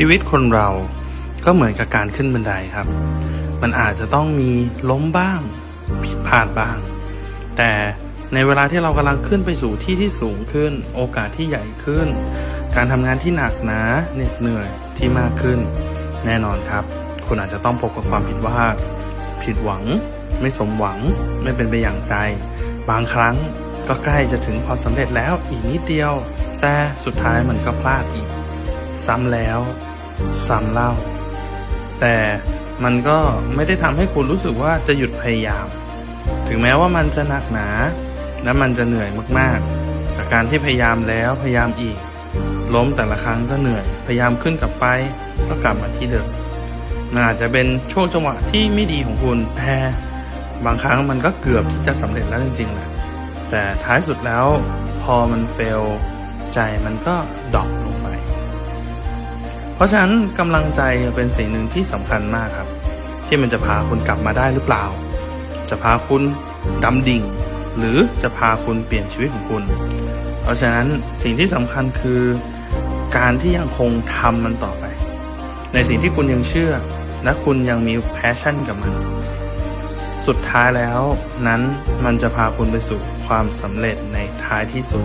ชีวิตคนเราก็เหมือนกับการขึ้นบันไดครับ มันอาจจะต้องมีล้มบ้างผิดพลาดบ้าง แต่ในเวลาที่เรากำลังขึ้นไปสู่ที่ที่สูงขึ้น โอกาสที่ใหญ่ขึ้น การทำงานที่หนักหนาเหน็ดเหนื่อยที่มากขึ้น แน่นอนครับ คุณอาจจะต้องพบกับความผิดพลาดผิดหวัง ไม่สมหวัง ไม่เป็นไปอย่างใจ บางครั้งก็ใกล้จะถึงความสำเร็จแล้วอีกนิดเดียว แต่สุดท้ายมันก็พลาดอีก ซ้ำแล้ว ซ้ำเล่า แต่มันก็ไม่ได้ทำให้คุณรู้สึกว่าจะหยุดพยายาม ถึงแม้ว่ามันจะหนักหนา และมันจะเหนื่อยมากๆแต่การที่พยายามแล้วพยายามอีก ล้มแต่ละครั้งก็เหนื่อย พยายามขึ้นกลับไปก็กลับมาที่เดิมมันอาจจะเป็นช่วงจังหวะที่ไม่ดีของคุณแต่บางครั้งมันก็เกือบที่จะสำเร็จแล้วจริงๆแหละแต่ท้ายสุดแล้วพอมันเฟลใจมันก็ดรอป เพราะฉะนั้นกำลังใจเป็นสิ่งหนึ่งที่สำคัญมากครับ ที่มันจะพาคุณกลับมาได้หรือเปล่า จะพาคุณดำดิ่ง หรือจะพาคุณเปลี่ยนชีวิตของคุณ เพราะฉะนั้นสิ่งที่สำคัญคือการที่ยังคงทำมันต่อไป ในสิ่งที่คุณยังเชื่อ และคุณยังมีแพชชั่นกับมัน สุดท้ายแล้วนั้นมันจะพาคุณไปสู่ความสำเร็จในท้ายที่สุด